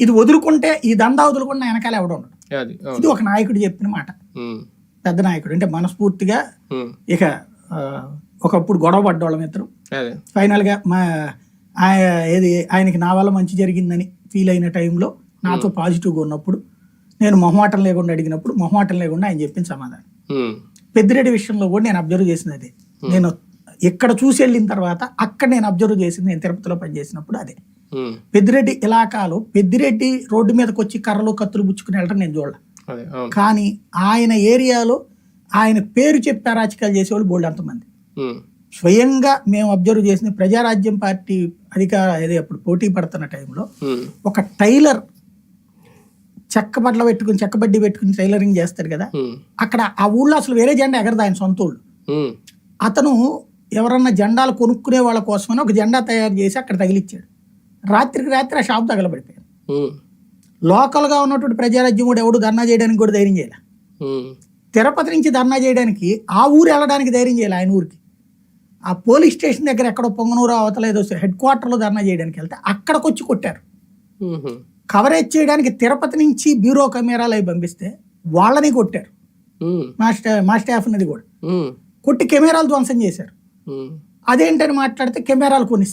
ఇది వదులుకుంటే ఈ దందా వదులుకుంటే వెనకాల ఎవడ ఉండడు. ఇది ఒక నాయకుడు చెప్పిన మాట. పెద్ద నాయకుడు. అంటే మనస్ఫూర్తిగా ఇక ఒకప్పుడు గొడవ పడ్డోళ్ళం ఇద్దరు. అదే. ఫైనల్గా మా ఏది ఆయనకి నా వల్ల మంచి జరిగిందని ఫీల్ అయిన టైంలో నాతో పాజిటివ్గా ఉన్నప్పుడు నేను మొహమాటం లేకుండా అడిగినప్పుడు మొహమాటం లేకుండా ఆయన చెప్పిన సమాధానం. పెద్దిరెడ్డి విషయంలో కూడా నేను అబ్జర్వ్ చేసింది అదే. నేను ఇక్కడ చూసి వెళ్ళిన తర్వాత అక్కడ నేను అబ్జర్వ్ చేసింది నేను తిరుపతిలో పనిచేసినప్పుడు అదే. పెద్దిరెడ్డి ఇలాకాలో పెద్దిరెడ్డి రోడ్డు మీదకి వచ్చి కర్రలు కత్తులు పుచ్చుకుని వెళ్ళడం నేను చూడాల. కానీ ఆయన ఏరియాలో ఆయన పేరు చెప్పి అరాచకాలు చేసేవాళ్ళు బోల్డ్ అంతమంది స్వయంగా మేము అబ్జర్వ్ చేసిన ప్రజారాజ్యం పార్టీ అధికార ఏది అప్పుడు పోటీ పడుతున్న టైంలో ఒక టైలర్ చెక్క బట్టలు పెట్టుకుని చెక్క బడ్డీ పెట్టుకుని టైలరింగ్ చేస్తాడు కదా? అక్కడ ఆ ఊళ్ళో అసలు వేరే జెండా ఎగరదు ఆయన సొంత ఊళ్ళు. అతను ఎవరన్నా జెండాలు కొనుక్కునే వాళ్ళ కోసమని ఒక జెండా తయారు చేసి అక్కడ తగిలిచ్చాడు. రాత్రికి రాత్రి ఆ షాప్ తగలబడిపోయాడు ఉమ్, లోకల్గా ఉన్నటువంటి ప్రజారాజ్యం కూడా ఎవడు ధర్నా చేయడానికి కూడా ధైర్యం చేయాలి. తిరుపతి నుంచి ధర్నా చేయడానికి ఆ ఊరు వెళ్ళడానికి ధైర్యం చేయాలి ఆయన ఊరికి. ఆ పోలీస్ స్టేషన్ దగ్గర ఎక్కడో పొంగనూరు అవతల ఏదో హెడ్ క్వార్టర్లో ధర్నా చేయడానికి వెళ్తే అక్కడికి వచ్చి కొట్టారు. కవరేజ్ చేయడానికి తిరుపతి నుంచి బ్యూరో కెమెరాలు అవి పంపిస్తే వాళ్ళని కొట్టారు. మా స్టా మా స్టాఫ్ అనేది కూడా. కొట్టి కెమెరాలు ధ్వంసం చేశారు. అదేంటని మాట్లాడితే కెమెరాలు కొన్ని